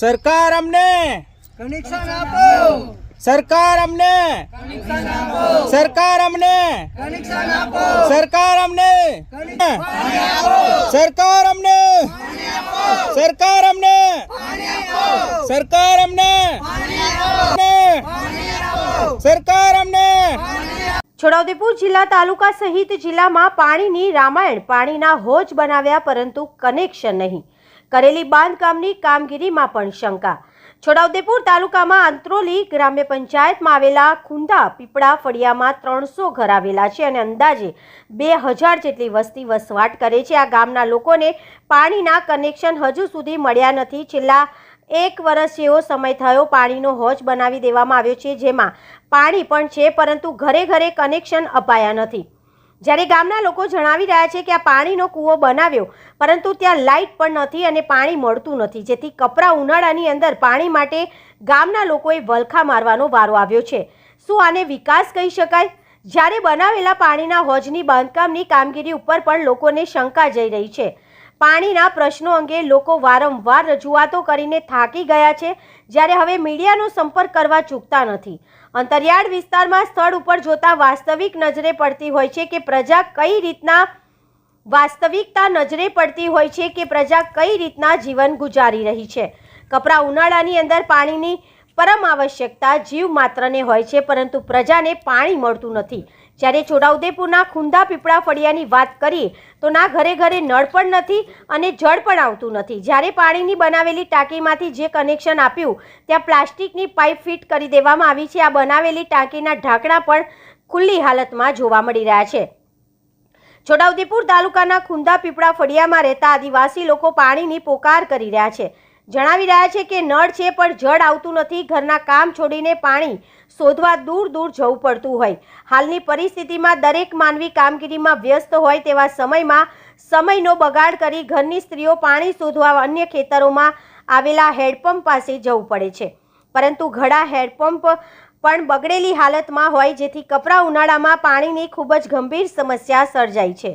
સરકાર અમને. કનેક્શન આપો. સરકાર અમને. કનેક્શન આપો. સરકાર અમને. કનેક્શન આપો. સરકાર અમને. પાણી આપો. સરકાર અમને. સરકાર અમને. સરકાર અમને. સરકાર અમને. છોટાઉદેપુર જિલ્લા તાલુકા સહિત જિલ્લામાં પાણીની રામાયણ પાણીના હોજ બનાવ્યા પરંતુ કનેક્શન નહીં. કરેલી બાંધકામની કામગીરીમાં પણ શંકા. છોટાઉદેપુર તાલુકામાં અંત્રોલી ગ્રામ્ય પંચાયતમાં આવેલા ખુંદા પીપળા ફળિયામાં ત્રણસો ઘર આવેલા છે અને અંદાજે બે હજાર જેટલી વસ્તી વસવાટ કરે છે. આ ગામના લોકોને પાણીના કનેક્શન હજુ સુધી મળ્યા નથી. છેલ્લા એક વર્ષ જેવો સમય થયો પાણીનો હોજ બનાવી દેવામાં આવ્યો છે, જેમાં પાણી પણ છે, પરંતુ ઘરે ઘરે કનેક્શન અપાયા નથી. જ્યારે ગામના લોકો જણાવી રહ્યા છે કે આ પાણીનો કૂવો બનાવ્યો, પરંતુ ત્યાં લાઇટ પણ નથી અને પાણી મળતું નથી, જેથી કપરા ઉનાળાની અંદર પાણી માટે ગામના લોકોએ વલખા મારવાનો વારો આવ્યો છે. શું આને વિકાસ કહી શકાય? જ્યારે બનાવેલા પાણીના હોજની બાંધકામની કામગીરી ઉપર પણ લોકોને શંકા જઈ રહી છે. પાણીના પ્રશ્નો અંગે લોકો વારંવાર રજૂઆતો કરીને થાકી ગયા છે, જ્યારે હવે મીડિયાનો સંપર્ક કરવા ચૂકતા નથી. અંતરિયાળ વિસ્તારમાં સ્થળ ઉપર જોતા વાસ્તવિક નજરે પડતી હોય છે કે પ્રજા કઈ રીતના વાસ્તવિકતા નજરે પડતી હોય છે કે પ્રજા કઈ રીતના જીવન ગુજારી રહી છે. કપરા ઉનાળાની અંદર પાણીની પરમ આવશ્યકતા જીવ માત્રને હોય છે, પરંતુ પ્રજાને પાણી મળતું નથી. જ્યારે છોટાઉદેપુરના ખુંદા પીપળા ફળિયાની વાત કરીએ તો ના ઘરે ઘરે નળ પણ નથી અને જળ પણ આવતું નથી. જ્યારે પાણીની બનાવેલી ટાંકીમાંથી જે કનેક્શન આપ્યું, ત્યાં પ્લાસ્ટિકની પાઇપ ફિટ કરી દેવામાં આવી છે. આ બનાવેલી ટાંકીના ઢાંકણા પણ ખુલ્લી હાલતમાં જોવા મળી રહ્યા છે. છોટાઉદેપુર તાલુકાના ખુંદા પીપળા ફળિયામાં રહેતા આદિવાસી લોકો પાણીની પોકાર કરી રહ્યા છે. જણાવી રહ્યા છે કે નળ છે, પણ જળ આવતું નથી. ઘરના કામ છોડીને પાણી શોધવા દૂર દૂર જવું પડતું હોય. હાલની પરિસ્થિતિમાં દરેક માનવી કામગીરીમાં વ્યસ્ત હોય તેવા સમયમાં સમયનો બગાડ કરી ઘરની સ્ત્રીઓ પાણી શોધવા અન્ય ખેતરોમાં આવેલા હેડપંપ પાસે જવું પડે છે. પરંતુ ઘણા હેડપંપ પણ બગડેલી હાલતમાં હોય જેથી કપરા ઉનાળામાં પાણીની ખૂબ જ ગંભીર સમસ્યા સર્જાઈ છે.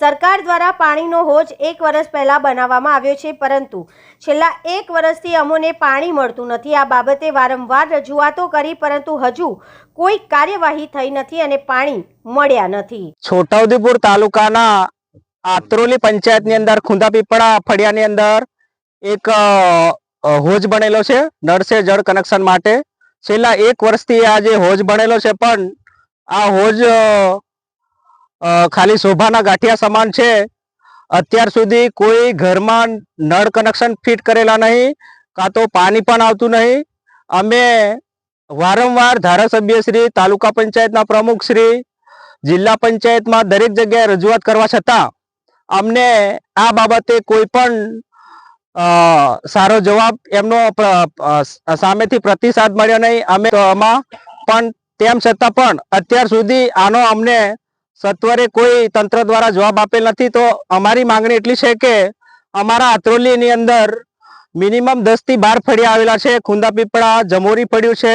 સરકાર દ્વારા પાણીનો હોજ એક વર્ષ પહેલાં બનાવવામાં આવ્યો છે, પરંતુ છેલ્લા એક વર્ષથી અમોને પાણી મળતું નથી. આ બાબતે વારંવાર રજૂઆતો કરી, પરંતુ હજુ કોઈ કાર્યવાહી થઈ નથી અને પાણી મળ્યા નથી. છોટાઉદેપુર તાલુકાના આત્રોલી પંચાયતની અંદર, ખુંદા પીપળા ફળિયાની અંદર એક હોજ બનેલો છે નળસે જળ કનેક્શન માટે. છેલ્લા એક વર્ષથી આ જે હોજ બનેલો છે, પણ આ હોજ ખાલી શોભાના ગાંઠિયા સમાન છે. અત્યાર સુધી કોઈ ઘરમાં નળ કનેક્શન ફિટ કરેલા નહીં, કાં તો પાણી પણ આવતું નહીં. અમે વારંવાર ધારાસભ્ય શ્રી, તાલુકા પંચાયતના પ્રમુખ શ્રી, જિલ્લા પંચાયતમાં દરેક જગ્યાએ રજૂઆત કરવા છતાં અમને આ બાબતે કોઈ પણ સારો જવાબ એમનો સામેથી પ્રતિસાદ મળ્યો નહીં. અમે આમાં પણ તેમ છતાં પણ અત્યાર સુધી આનો અમને સત્વરે કોઈ તંત્ર દ્વારા જવાબ આપેલ નથી. તો અમારી માંગણી એટલી છે કે અમારા આત્રોલીની અંદર મિનિમમ દસથી બાર ફળિયા આવેલા છે. ખુંદા પીપળા, જમોરી ફળ્યું છે.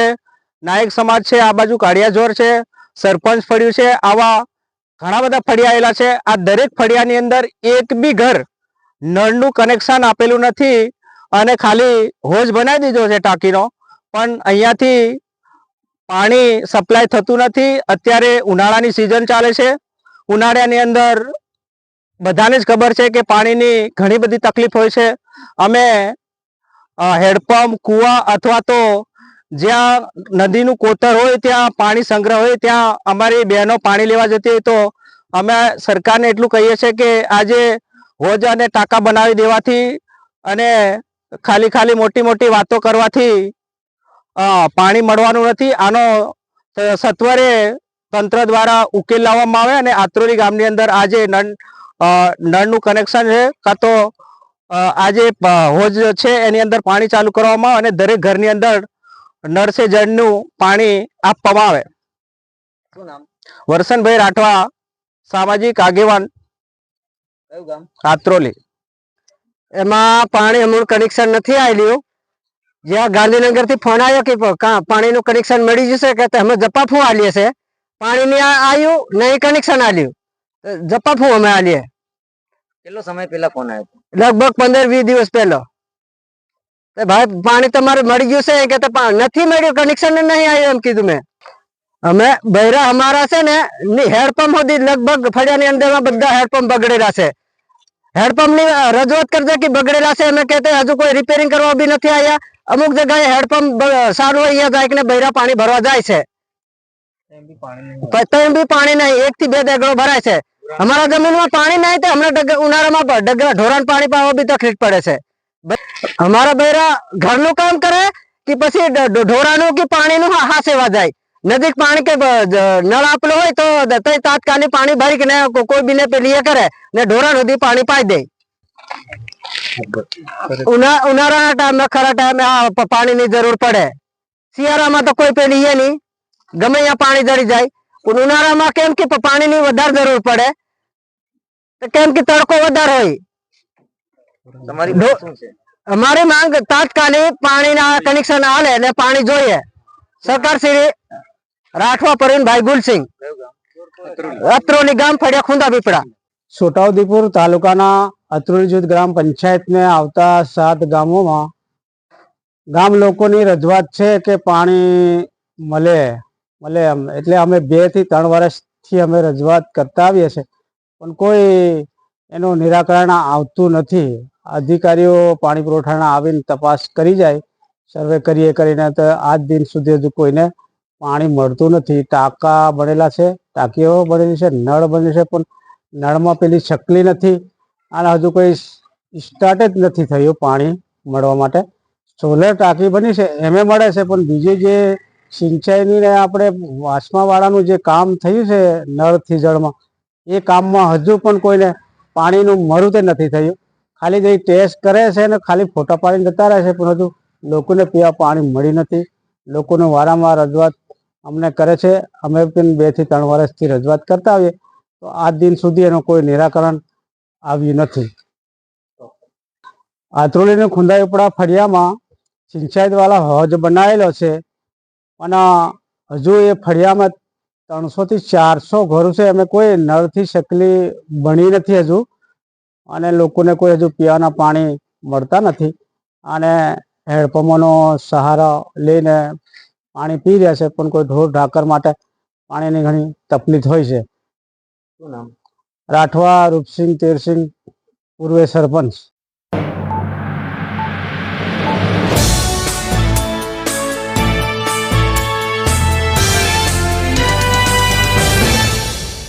નાયક સમાજ છે, આ બાજુ કાળિયાજોર છે, સરપંચ ફળ્યું છે. આવા ઘણા બધા ફળિયા આવેલા છે. આ દરેક ફળિયાની અંદર એક બી ઘર નળનું કનેક્શન આપેલું નથી અને ખાલી હોજ બનાવી દીધો છે ટાંકીનો. પણ અહીંયાથી પાણી સપ્લાય થતું નથી. અત્યારે ઉનાળાની સિઝન ચાલે છે. ઉનાળાની અંદર બધાને જ ખબર છે કે પાણીની ઘણી બધી તકલીફ હોય છે. અમે હેડપંપ, કૂવા અથવા તો જ્યાં નદીનું કોતર હોય ત્યાં પાણી સંગ્રહ હોય ત્યાં અમારી બહેનો પાણી લેવા જતી હોય તો અમે સરકારને એટલું કહીએ છીએ કે આજે હોજ અને ટાંકા બનાવી દેવાથી અને ખાલી ખાલી મોટી મોટી વાતો કરવાથી પાણી મળવાનું નથી. આનો સત્વરે તંત્ર દ્વારા ઉકેલ લાવવામાં આવે અને આત્રોલી ગામની અંદર આજે નળ નળનું કનેક્શન છે, કાં તો આજે હોજ છે, એની અંદર પાણી ચાલુ કરવામાં આવે અને દરેક ઘરની અંદર નળ જળનું પાણી આપવામાં આવે. વરસનભાઈ રાઠવા, સામાજિક આગેવાન કયું ગામ? આત્રોલી. એમાં પાણી અમૂળ કનેક્શન નથી આવેલું જ્યાં ગાંધીનગરથી ફોન આવ્યો કે પ- કા- પાણીનું કનેક્શન મળી જશે કે અમે જપાફું આલીએ છે. પાણી ની આવ્યું નહીં કનેક્શન આલ્યું. જપાફું અમે આલીએ. કેટલો સમય પહેલા ફોન આવ્યો હતો લગભગ પંદર વીસ દિવસ પહેલો. તે ભાઈ પાણી તમારે મળી ગયું છે કે તે પા- નથી મળ્યું? કનેક્શન નહીં આવ્યું એમ કીધું મેં. અમે બૈરા અમારા છે ને હેડપંપ સુધી લગભગ ફળિયાની અંદરમાં બધા હેડપંપ બગડેલા છે. હેડપંપની અ, રજૂઆત કરજે કે બગડેલા છે. અમે કહેતા હજુ કોઈ રિપેરિંગ કરવા બી નથી આવ્યા અમુક જગ્યાએ હેડપંપ સારું હોય અહીંયા જાય કે બૈરા પાણી ભરવા જાય છે. તો બી પાણી નહીં એક થી બે ડગલો ભરાય છે. અમારા જમીનમાં પાણી નહીં તો હમણાં ઉનાળામાં ડગલા ઢોરાણ પાણી પાવા બી તકલીફ પડે છે. અમારા બૈરા ઘરનું કામ કરે કે પછી ઢોરાનું કે પાણીનું હા હા સેવા જાય. નજીક પાણી કે નળ આપેલો હોય તો તઈ તાત્કાલિક પાણી ભરી ને કોઈ બીને પેલી કરે ને ઢોરા સુધી પાણી પાઈ દે. ઉના- ઉનાળાના ટાઈમે ખરા ટાઈમે આ પાણીની જરૂર પડે. શિયાળામાં તો કોઈ પેલી એ નહીં. ગમે ત્યાં પાણી જડી જાય. પણ ઉનાળામાં કેમ કે પાણીની વધારે જરૂર પડે? કેમ કે તડકો વધારે હોય. અમારી માંગ તાત્કાલિક પાણીના કનેક્શન હાલે ને પાણી જોઈએ. સરકાર શ્રી રાઠવા ભાઈ ગુલસિંહ અત્રોલી ગામ ફળિયા ખુંદા પીપળા. છોટાઉદેપુર તાલુકાના અત્રોલી જૂથ ગ્રામ પંચાયતને આવતા સાત ગામોમાં ગામ લોકોની રજૂઆત છે કે પાણી મળે મળે એમ. એટલે અમે બેથી ત્રણ વર્ષથી અમે રજૂઆત કરતા આવીએ છીએ. પણ કોઈ એનું નિરાકરણ આવતું નથી. અધિકારીઓ પાણી પુરવઠાના આવીને તપાસ કરી જાય. સર્વે કરીએ કરીને તો આજ દિન સુધી હજુ કોઈને પાણી મળતું નથી. ટાંકા બનેલા છે, ટાંકીઓ બનેલી છે, નળ બનેલી છે, પણ નળમાં પેલી છકલી નથી. અને હજુ કોઈ સ્ટાર્ટ જ નથી થયું પાણી મળવા માટે. સોલર ટાંકી બની છે, એમે મળે છે, પણ બીજી જે સિંચાઈની આપણે વાસમાવાળાનું જે કામ થયું છે નળથી જળમાં એ કામમાં હજુ પણ કોઈને પાણીનું મરું તે નથી થયું. ખાલી જે ટેસ્ટ કરે છે ને ખાલી ફોટા પાડીને જતા રહે છે, પણ હજુ લોકોને પીવા પાણી મળી નથી. લોકોને વારંવાર રજૂઆત અમને કરે છે. અમે પણ બેથી ત્રણ વર્ષથી રજૂઆત કરતા આવીએ. તો આજ દિન સુધી એનું કોઈ નિરાકરણ આવ્યું નથી. આત્રોલીને ખુંદાઈપડા ફળિયામાં સિંચાઈ વાળા હોજ બનાવેલો છે. અને હજુ એ ફળિયામાં ત્રણસોથી ચારસો ઘરો છે. અમે કોઈ નળથી શકલી બની નથી હજુ. અને લોકોને કોઈ હજુ પીવાના પાણી મળતા નથી. અને હેડપંપોનો સહારો લઈને પાણી પી રહ્યા છે, પણ કોઈ ઢોર ઢાકર માટે પાણીની ઘણી તકલીફ હોય છે. રાઠવા, રૂપસિંહ, તેરસિંહ, પૂર્વે સરપંચ.